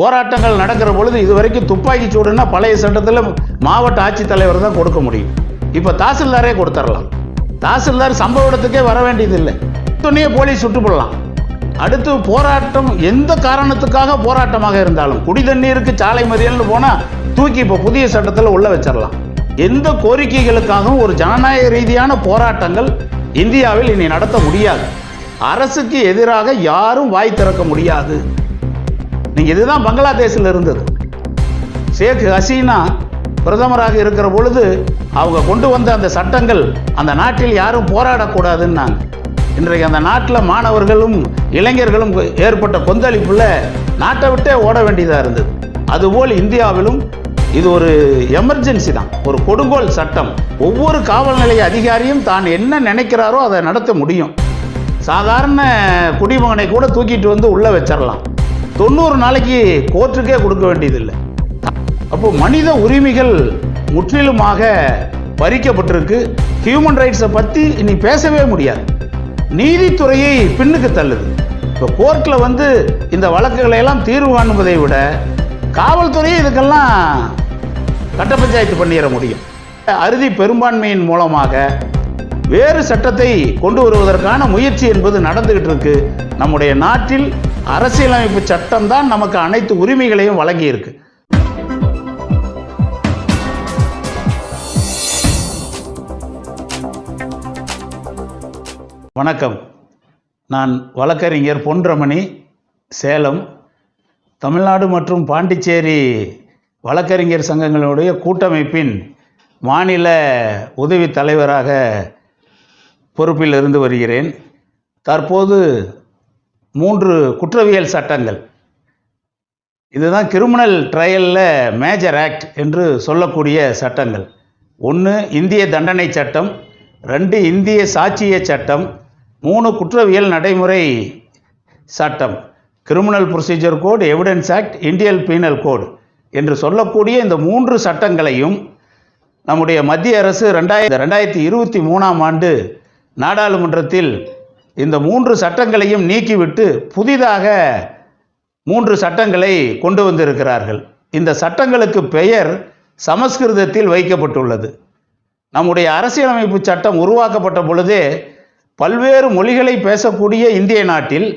போராட்டங்கள் நடக்கிற பொழுது இது வரைக்கும் துப்பாக்கி சூடுன்னா பழைய சட்டத்தில் மாவட்ட ஆட்சித்தலைவர் தான் கொடுக்க முடியும். இப்போ தாசில்தாரே கொடுத்துடலாம் தாசில்தார் சம்பவ இடத்துக்கே வர வேண்டியதில்லை. துணியை போலீஸ் சுட்டுப்படலாம் அடுத்து போராட்டம் எந்த காரணத்துக்காக போராட்டமாக இருந்தாலும் குடி தண்ணீருக்கு சாலை மறியல்னு போனால் தூக்கி இப்போ புதிய சட்டத்தில் உள்ள வச்சிடலாம் எந்த கோரிக்கைகளுக்காகவும் ஒரு ஜனநாயக ரீதியான போராட்டங்கள் இந்தியாவில் இனி நடத்த முடியாது. அரசுக்கு எதிராக யாரும் வாய் திறக்க முடியாது. இதுதான் பங்களாதேஷில் இருந்தது. ஷேக் ஹசீனா பிரதமராக இருக்கிற பொழுது அவங்க கொண்டு வந்த அந்த சட்டங்கள் அந்த நாட்டில் யாரும் போராடக்கூடாதுன்னாங்க. இன்றைக்கு அந்த நாட்டில் மாணவர்களும் இளைஞர்களும் ஏற்பட்ட கொந்தளிப்பில் நாட்டை விட்டே ஓட வேண்டியதாக இருந்தது. அதுபோல் இந்தியாவிலும் இது ஒரு எமர்ஜென்சி தான். ஒரு கொடுங்கோல் சட்டம். ஒவ்வொரு காவல் நிலைய அதிகாரியும் தான் என்ன நினைக்கிறாரோ அதை நடத்த முடியும். சாதாரண குடிமகனை கூட தூக்கிட்டு வந்து உள்ளே வச்சிடலாம் தொண்ணூறு நாளைக்கு கோர்ட்டுக்கே கொடுக்க வேண்டியதில்லை. அப்போ மனித உரிமைகள் முற்றிலுமாக பறிக்கப்பட்டிருக்கு. ஹியூமன் ரைட்ஸை பற்றி இனி பேசவே முடியாது. நீதித்துறையை பின்னுக்கு தள்ளுது. இப்போ கோர்ட்டில் வந்து இந்த வழக்குகளை எல்லாம் தீர்வு காணுவதை விட காவல்துறையை இதுக்கெல்லாம் கட்ட பஞ்சாயத்து பண்ணிட முடியும். அறுதி பெரும்பான்மையின் மூலமாக வேறு சட்டத்தை கொண்டு வருவதற்கான முயற்சி என்பது நடந்துகிட்டு இருக்கு. நம்முடைய நாட்டில் அரசியலமைப்பு சட்டம் தான் நமக்கு அனைத்து உரிமைகளையும் வழங்கி இருக்கு வணக்கம். நான் வழக்கறிஞர் பொன்ரமணி சேலம். தமிழ்நாடு மற்றும் பாண்டிச்சேரி வழக்கறிஞர் சங்கங்களுடைய கூட்டமைப்பின் மாநில உதவி தலைவராக பொறுப்பில் இருந்து வருகிறேன். தற்போது மூன்று குற்றவியல் சட்டங்கள். இதுதான் கிரிமினல் ட்ரையலில் மேஜர் ஆக்ட் என்று சொல்லக்கூடிய சட்டங்கள். ஒன்று இந்திய தண்டனை சட்டம். ரெண்டு இந்திய சாட்சிய சட்டம். மூணு குற்றவியல் நடைமுறை சட்டம். Criminal procedure code evidence act Indian penal code என்று சொல்லக்கூடிய இந்த மூன்று சட்டங்களையும் நம்முடைய மத்திய அரசு ரெண்டாயிரத்தி ரெண்டாயிரத்தி இருபத்தி மூணாம் ஆண்டு நாடாளுமன்றத்தில் இந்த மூன்று சட்டங்களையும் நீக்கிவிட்டு புதிதாக மூன்று சட்டங்களை கொண்டு வந்திருக்கிறார்கள். இந்த சட்டங்களுக்கு பெயர் சமஸ்கிருதத்தில் வைக்கப்பட்டுள்ளது. நம்முடைய அரசியலமைப்பு சட்டம் உருவாக்கப்பட்ட பொழுதே பல்வேறு மொழிகளை பேசக்கூடிய இந்திய நாட்டில்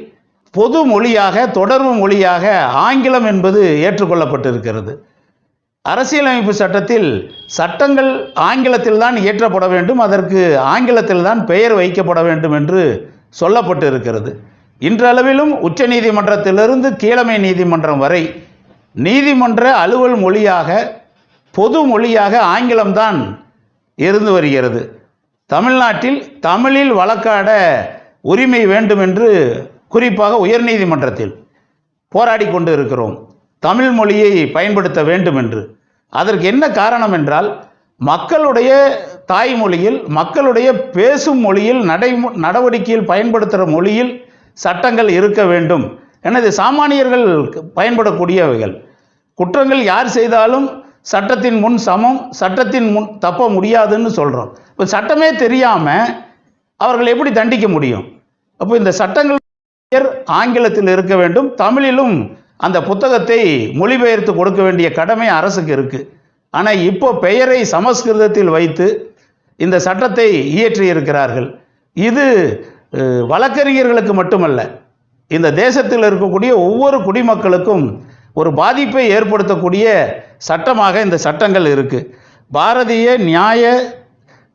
பொது மொழியாக தொடர்பு மொழியாக ஆங்கிலம் என்பது ஏற்றுக்கொள்ளப்பட்டிருக்கிறது. அரசியலமைப்பு சட்டத்தில் சட்டங்கள் ஆங்கிலத்தில் தான் இயற்றப்பட வேண்டும் அதற்கு ஆங்கிலத்தில் தான் பெயர் வைக்கப்பட வேண்டும் என்று சொல்லப்பட்டு இருக்கிறது இன்றளவிலும் உச்ச நீதிமன்றத்திலிருந்து கீழமை நீதிமன்றம் வரை நீதிமன்ற அலுவல் மொழியாக பொது மொழியாக ஆங்கிலம்தான் இருந்து வருகிறது. தமிழ்நாட்டில் தமிழில் வழக்காட உரிமை வேண்டும் என்று குறிப்பாக உயர்நீதிமன்றத்தில் போராடி கொண்டு இருக்கிறோம் தமிழ் மொழியை பயன்படுத்த வேண்டும் என்று அதற்கு என்ன காரணம் என்றால் மக்களுடைய தாய்மொழியில் மக்களுடைய பேசும் மொழியில் நடை நடவடிக்கையில் பயன்படுத்துகிற மொழியில் சட்டங்கள் இருக்க வேண்டும். எனது சாமானியர்கள் பயன்படக்கூடியவைகள். குற்றங்கள் யார் செய்தாலும் சட்டத்தின் முன் சமம் சட்டத்தின் முன் தப்ப முடியாதுன்னு சொல்கிறோம் இப்போ சட்டமே தெரியாமல் அவர்கள் எப்படி தண்டிக்க முடியும்? அப்போ இந்த சட்டங்கள் ஆங்கிலத்தில் இருக்க வேண்டும். தமிழிலும் அந்த புத்தகத்தை மொழிபெயர்த்து கொடுக்க வேண்டிய கடமை அரசுக்கு இருக்குது ஆனால் இப்போ பெயரை சமஸ்கிருதத்தில் வைத்து இந்த சட்டத்தை இயற்றியிருக்கிறார்கள். இது வழக்கறிஞர்களுக்கு மட்டுமல்ல இந்த தேசத்தில் இருக்கக்கூடிய ஒவ்வொரு குடிமக்களுக்கும் ஒரு பாதிப்பை ஏற்படுத்தக்கூடிய சட்டமாக இந்த சட்டங்கள் இருக்குது பாரதிய நியாய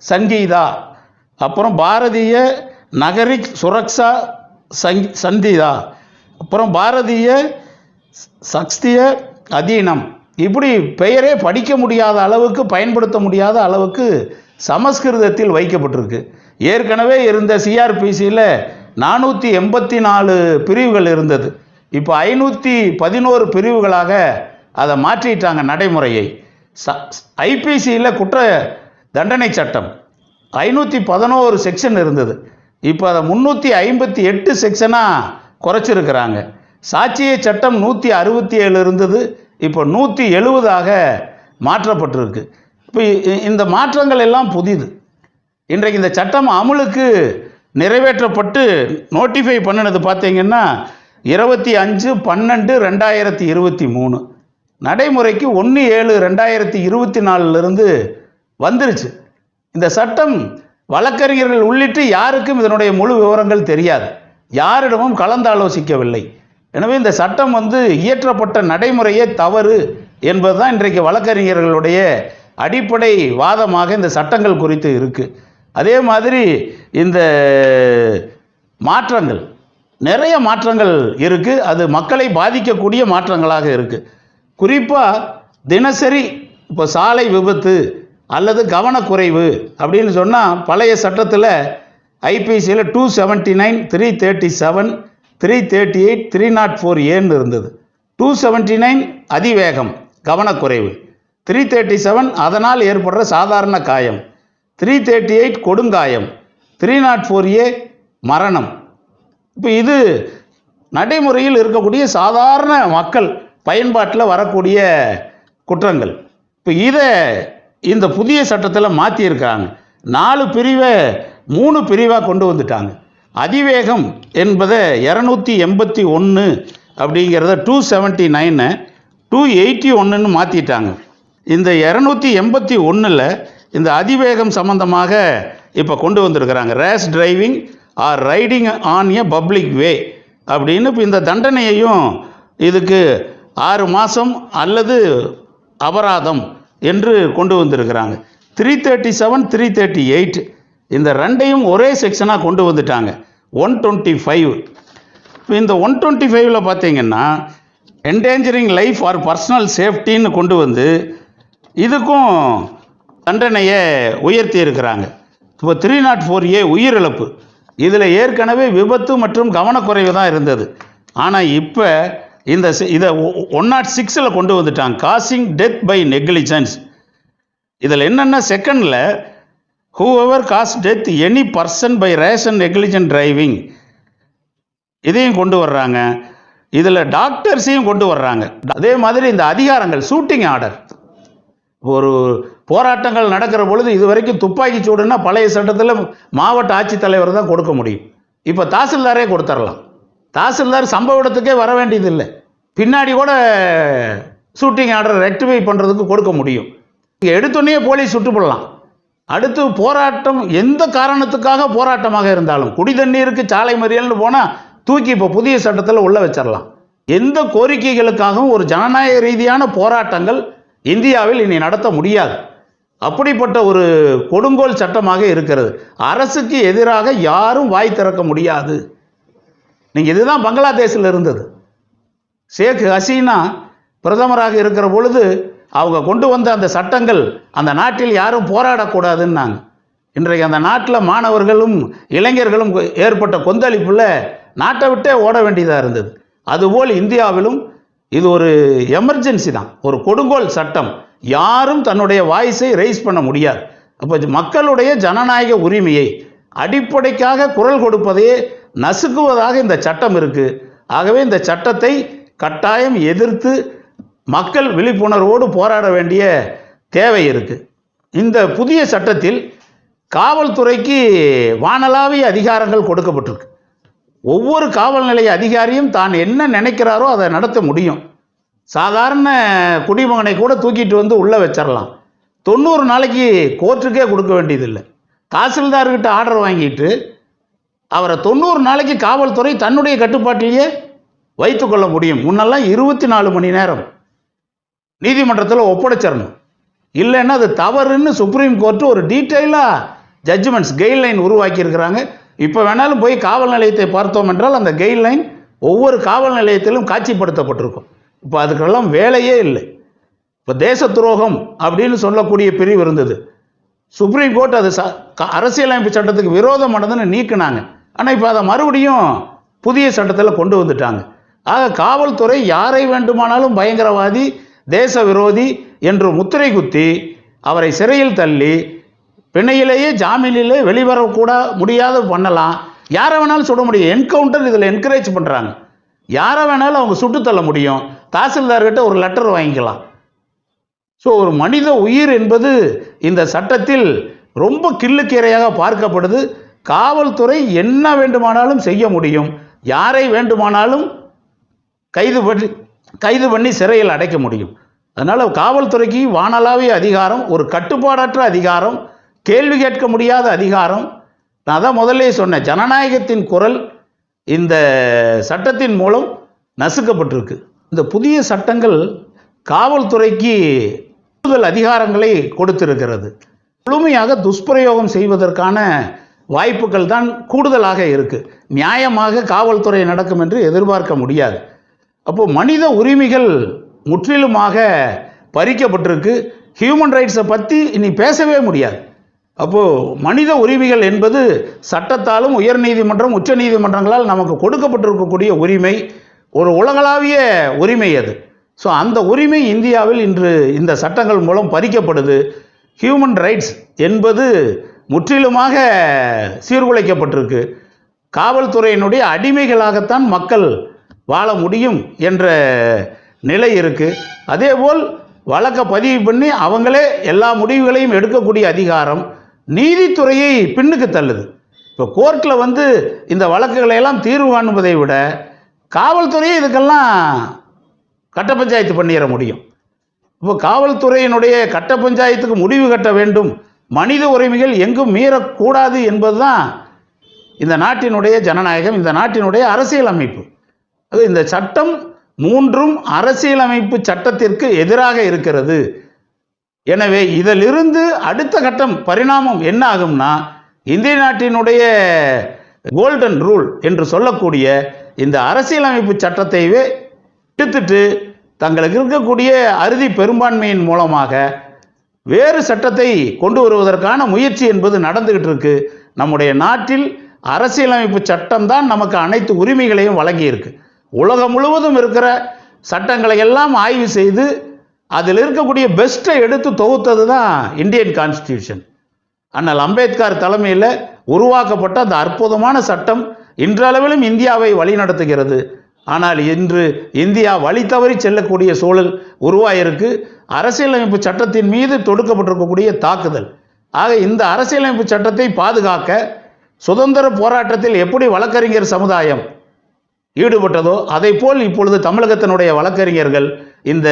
சங்கீதா அப்புறம் பாரதிய நகரிக் சுரக்ஷா சங் சந்திதா அப்புறம் பாரதிய சக்திய அதீனம். இப்படி பெயரே படிக்க முடியாத அளவுக்கு பயன்படுத்த முடியாத அளவுக்கு சமஸ்கிருதத்தில் வைக்கப்பட்டிருக்கு. ஏற்கனவே இருந்த சிஆர்பிசியில் நானூற்றி எண்பத்தி நாலு பிரிவுகள் இருந்தது. இப்போ ஐநூற்றி பதினோரு பிரிவுகளாக அதை மாற்றிட்டாங்க நடைமுறையை. ச ஐபிசியில் குற்ற தண்டனை சட்டம் ஐநூற்றி பதினோரு செக்ஷன் இருந்தது. இப்போ அதை முந்நூற்றி ஐம்பத்தி எட்டு செக்ஷனாக குறைச்சிருக்கிறாங்க. சாட்சிய சட்டம் நூற்றி அறுபத்தி ஏழு இருந்தது. இப்போ நூற்றி எழுபதாக மாற்றப்பட்டிருக்கு. இப்போ இந்த மாற்றங்கள் எல்லாம் புதிது. இன்றைக்கு இந்த சட்டம் அமலுக்கு நிறைவேற்றப்பட்டு நோட்டிஃபை பண்ணினது பார்த்தீங்கன்னா இருபத்தி அஞ்சு பன்னெண்டு ரெண்டாயிரத்தி இருபத்தி மூணு. நடைமுறைக்கு ஒன்று ஏழு ரெண்டாயிரத்தி இருபத்தி நாலுலேருந்து வந்துருச்சு. இந்த சட்டம் வழக்கறிஞர்கள் உள்ளிட்டு யாருக்கும் இதனுடைய முழு விவரங்கள் தெரியாது. யாரிடமும் கலந்தாலோசிக்கவில்லை. எனவே இந்த சட்டம் வந்து இயற்றப்பட்ட நடைமுறையே தவறு என்பதுதான் இன்றைக்கு வழக்கறிஞர்களுடைய அடிப்படை வாதமாக இந்த சட்டங்கள் குறித்து இருக்குது அதே மாதிரி இந்த மாற்றங்கள் நிறைய மாற்றங்கள் இருக்குது அது மக்களை பாதிக்கக்கூடிய மாற்றங்களாக இருக்குது குறிப்பாக தினசரி இப்போ சாலை விபத்து அல்லது கவனக்குறைவு அப்படின்னு சொன்னால் பழைய சட்டத்தில் ஐபிசியில் two seventy nine three thirty seven three thirty eight three naught four ஏன்னு இருந்தது. டூ செவன்ட்டி நைன் அதிவேகம் கவனக்குறைவு. த்ரீ தேர்ட்டி செவன் அதனால் ஏற்படுற சாதாரண காயம். த்ரீ தேர்ட்டி எயிட் கொடுங்காயம். த்ரீ நாட் ஃபோர் ஏ மரணம். இப்போ இது நடைமுறையில் இருக்கக்கூடிய சாதாரண மக்கள் பயன்பாட்டில் வரக்கூடிய குற்றங்கள். இப்போ இதை இந்த புதிய சட்டத்தில் மாற்றியிருக்காங்க நாலு பிரிவை மூணு பிரிவாக கொண்டு வந்துட்டாங்க. அதிவேகம் என்பதை இரநூத்தி எண்பத்தி ஒன்று அப்படிங்கிறத டூ செவன்ட்டி நைனை டூ எயிட்டி ஒன்றுன்னு மாற்றிட்டாங்க இந்த இரநூத்தி எண்பத்தி ஒன்றில் இந்த அதிவேகம் சம்மந்தமாக இப்போ கொண்டு வந்திருக்கிறாங்க. Rash driving or riding on a public way அப்படின்னு இப்போ இந்த தண்டனையையும் இதுக்கு ஆறு மாதம் அல்லது அபராதம் என்று கொண்டு வந்திருக்கிறாங்க. Three thirty seven three thirty eight இந்த ரெண்டையும் ஒரே செக்ஷனாக கொண்டு வந்துட்டாங்க. ஒன் டுவெண்ட்டி ஃபைவ் இப்போ இந்த ஒன் டுவெண்ட்டி ஃபைவ்ல பார்த்தீங்கன்னா என்டேஞ்சரிங் லைஃப் ஆர் பர்சனல் சேஃப்டின்னு கொண்டு வந்து இதுக்கும் தண்டனையை உயர்த்தி இருக்கிறாங்க. இப்போ த்ரீ நாட் ஃபோர் ஏ உயிரிழப்பு இதில் ஏற்கனவே விபத்து மற்றும் கவனக்குறைவு தான் இருந்தது. ஆனால் இப்போ இந்த இதை ஒன் நாட் சிக்ஸில் கொண்டு வந்துட்டாங்க. காசிங் டெத் பை நெக்லிஜென்ஸ் இதில் என்னென்ன செகண்டில் whoever cause death any person by rash and negligent driving இதையும் கொண்டு வர்றாங்க. இதில் டாக்டர்ஸையும் கொண்டு வர்றாங்க. அதே மாதிரி இந்த அதிகாரங்கள் ஷூட்டிங் ஆர்டர் ஒரு போராட்டங்கள் நடக்கிற பொழுது இது வரைக்கும் துப்பாக்கி சூடுன்னா பழைய சட்டத்தில் மாவட்ட ஆட்சித்தலைவர் தான் கொடுக்க முடியும். இப்போ தாசில்தாரே கொடுத்துடலாம் தாசில்தார் சம்பவ இடத்துக்கே வர வேண்டியதில்லை. பின்னாடி கூட ஷூட்டிங் ஆர்டர் ரெக்டிஃபை பண்ணுறதுக்கு கொடுக்க முடியும். இங்கே எடுத்தோடனே போலீஸ் சுட்டு போடலாம். அடுத்து போராட்டம் எந்த காரணத்துக்காக போராட்டமாக இருந்தாலும் குடி தண்ணீருக்கு சாலை மறியல்னு போனால் தூக்கி இப்போ புதிய சட்டத்தில் உள்ள வச்சிடலாம் எந்த கோரிக்கைகளுக்காகவும் ஒரு ஜனநாயக ரீதியான போராட்டங்கள் இந்தியாவில் இனி நடத்த முடியாது. அப்படிப்பட்ட ஒரு கொடுங்கோல் சட்டமாக இருக்கிறது. அரசுக்கு எதிராக யாரும் வாய் திறக்க முடியாது. நீங்கள் இதுதான் பங்களாதேஷில் இருந்தது. ஷேக் ஹசீனா பிரதமராக இருக்கிற பொழுது அவங்க கொண்டு வந்த அந்த சட்டங்கள் அந்த நாட்டில் யாரும் போராடக்கூடாதுன்னாங்க. இன்றைக்கு அந்த நாட்டில் மாணவர்களும் இளைஞர்களும் ஏற்பட்ட கொந்தளிப்பில் நாட்டை விட்டே ஓட வேண்டியதாக இருந்தது. அதுபோல் இந்தியாவிலும் இது ஒரு எமர்ஜென்சி தான். ஒரு கொடுங்கோல் சட்டம். யாரும் தன்னுடைய வாய்ஸை ரைஸ் பண்ண முடியாது. அப்போ மக்களுடைய ஜனநாயக உரிமையை அடிப்படைக்காக குரல் கொடுப்பதையே நசுக்குவதாக இந்த சட்டம் இருக்குது ஆகவே இந்த சட்டத்தை கட்டாயம் எதிர்த்து மக்கள் விழிப்புணர்வோடு போராட வேண்டிய தேவை இருக்குது இந்த புதிய சட்டத்தில் காவல்துறைக்கு வானளாவிய அதிகாரங்கள் கொடுக்கப்பட்டிருக்கு. ஒவ்வொரு காவல் நிலைய அதிகாரியும் தான் என்ன நினைக்கிறாரோ அதை நடத்த முடியும். சாதாரண குடிமகனை கூட தூக்கிட்டு வந்து உள்ளே வச்சிடலாம் தொண்ணூறு நாளைக்கு கோர்ட்டுக்கே கொடுக்க வேண்டியதில்லை. தாசில்தார்கிட்ட ஆர்டர் வாங்கிட்டு அவரை தொண்ணூறு நாளைக்கு காவல்துறை தன்னுடைய கட்டுப்பாட்டிலேயே வைத்துக்கொள்ள முடியும். முன்னெல்லாம் இருபத்தி நாலு மணி நேரம் நீதிமன்றத்தில் ஒப்படைச்சிடணும் இல்லைன்னா அது தவறுன்னு சுப்ரீம் கோர்ட்டு ஒரு டீட்டெயிலாக ஜட்ஜ்மெண்ட்ஸ் கைட்லைன் உருவாக்கியிருக்கிறாங்க. இப்போ வேணாலும் போய் காவல் நிலையத்தை பார்த்தோம் என்றால் அந்த கைட்லைன் ஒவ்வொரு காவல் நிலையத்திலும் காட்சிப்படுத்தப்பட்டிருக்கும். இப்போ அதுக்கெல்லாம் வேலையே இல்லை. இப்போ தேச துரோகம் அப்படின்னு சொல்லக்கூடிய பிரிவு இருந்தது. சுப்ரீம் கோர்ட் அது ச க- அரசியலமைப்பு சட்டத்துக்கு விரோதமானதுன்னு நீக்குனாங்க. ஆனால் இப்போ அதை மறுபடியும் புதிய சட்டத்தில் கொண்டு வந்துட்டாங்க. ஆக காவல்துறை யாரை வேண்டுமானாலும் பயங்கரவாதி தேச விரோதி என்று முத்திரை குத்தி அவரை சிறையில் தள்ளி பிணையிலேயே ஜாமீனிலே வெளிவரக்கூட முடியாத பண்ணலாம். யாரை வேணாலும் சுட முடியும். என்கவுண்டர் இதில் என்கரேஜ் பண்ணுறாங்க யாரை வேணாலும் அவங்க சுட்டு தள்ள முடியும். தாசில்தார்கிட்ட ஒரு லெட்டர் வாங்கிக்கலாம். ஸோ ஒரு மனித உயிர் என்பது இந்த சட்டத்தில் ரொம்ப கிள்ளுக்கீரையாக பார்க்கப்படுது. காவல்துறை என்ன வேண்டுமானாலும் செய்ய முடியும். யாரை வேண்டுமானாலும் கைது பண்ணி கைது பண்ணி சிறையில் அடைக்க முடியும். அதனால் காவல்துறைக்கு வானளாவிய அதிகாரம் ஒரு கட்டுப்பாடற்ற அதிகாரம் கேள்வி கேட்க முடியாத அதிகாரம். நான் தான் முதல்லே சொன்னேன் ஜனநாயகத்தின் குரல் இந்த சட்டத்தின் மூலம் நசுக்கப்பட்டிருக்கு. இந்த புதிய சட்டங்கள் காவல்துறைக்கு கூடுதல் அதிகாரங்களை கொடுத்திருக்கிறது. முழுமையாக துஷ்பிரயோகம் செய்வதற்கான வாய்ப்புகள் தான் கூடுதலாக இருக்குது நியாயமாக காவல்துறை நடக்கும் என்று எதிர்பார்க்க முடியாது. அப்போது மனித உரிமைகள் முற்றிலுமாக பறிக்கப்பட்டிருக்கு. ஹியூமன் ரைட்ஸை பற்றி இனி பேசவே முடியாது. அப்போது மனித உரிமைகள் என்பது சட்டத்தாலும் உயர்நீதிமன்றம் உச்ச நீதிமன்றங்களால் நமக்கு கொடுக்கப்பட்டிருக்கக்கூடிய உரிமை. ஒரு உலகளாவிய உரிமை அது. ஸோ அந்த உரிமை இந்தியாவில் இன்று இந்த சட்டங்கள் மூலம் பறிக்கப்படுது. ஹியூமன் ரைட்ஸ் என்பது முற்றிலுமாக சீர்குலைக்கப்பட்டிருக்கு. காவல்துறையினுடைய அடிமைகளாகத்தான் மக்கள் வாழ முடியும் என்ற நிலை இருக்குது அதேபோல் வழக்கை பதிவு பண்ணி அவங்களே எல்லா முடிவுகளையும் எடுக்கக்கூடிய அதிகாரம். நீதித்துறையை பின்னுக்கு தள்ளுது. இப்போ கோர்ட்டில் வந்து இந்த வழக்குகளை எல்லாம் தீர்வு காணுவதை விட காவல்துறையை இதுக்கெல்லாம் கட்ட பஞ்சாயத்து பண்ணிட முடியும். இப்போ காவல்துறையினுடைய கட்ட பஞ்சாயத்துக்கு முடிவு கட்ட வேண்டும். மனித உரிமைகள் எங்கும் மீறக்கூடாது என்பதுதான் இந்த நாட்டினுடைய ஜனநாயகம் இந்த நாட்டினுடைய அரசியலமைப்பு. அது இந்த சட்டம் மூன்றும் அரசியலமைப்பு சட்டத்திற்கு எதிராக இருக்கிறது. எனவே இதிலிருந்து அடுத்த கட்டம் பரிணாமம் என்ன ஆகும்னா இந்திய நாட்டினுடைய கோல்டன் ரூல் என்று சொல்லக்கூடிய இந்த அரசியலமைப்பு சட்டத்தையே எடுத்துட்டு தங்களுக்கு இருக்கக்கூடிய அறுதி பெரும்பான்மையின் மூலமாக வேறு சட்டத்தை கொண்டு வருவதற்கான முயற்சி என்பது நடந்துகிட்டு இருக்கு. நம்முடைய நாட்டில் அரசியலமைப்பு சட்டம் தான் நமக்கு அனைத்து உரிமைகளையும் வழங்கியிருக்கு. உலகம் முழுவதும் இருக்கிற சட்டங்களை எல்லாம் ஆய்வு செய்து அதில் இருக்கக்கூடிய பெஸ்ட்டை எடுத்து தொகுத்தது தான் இந்தியன் கான்ஸ்டியூஷன் ஆனால் அம்பேத்கர் தலைமையில் உருவாக்கப்பட்ட அந்த அற்புதமான சட்டம் இன்றளவிலும் இந்தியாவை வழிநடத்துகிறது. ஆனால் இன்று இந்தியா வழி தவறி செல்லக்கூடிய சூழல் உருவாயிருக்கு. அரசியலமைப்பு சட்டத்தின் மீது தொடுக்கப்பட்டிருக்கக்கூடிய தாக்குதல். ஆக இந்த அரசியலமைப்பு சட்டத்தை பாதுகாக்க சுதந்திர போராட்டத்தில் எப்படி வழக்கறிஞர் சமுதாயம் ஈடுபட்டதோ அதை போல் இப்பொழுது தமிழகத்தினுடைய வழக்கறிஞர்கள் இந்த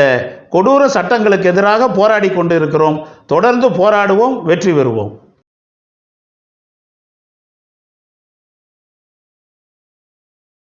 கொடூர சட்டங்களுக்கு எதிராக போராடி கொண்டு இருக்கிறோம் தொடர்ந்து போராடுவோம் வெற்றி பெறுவோம்.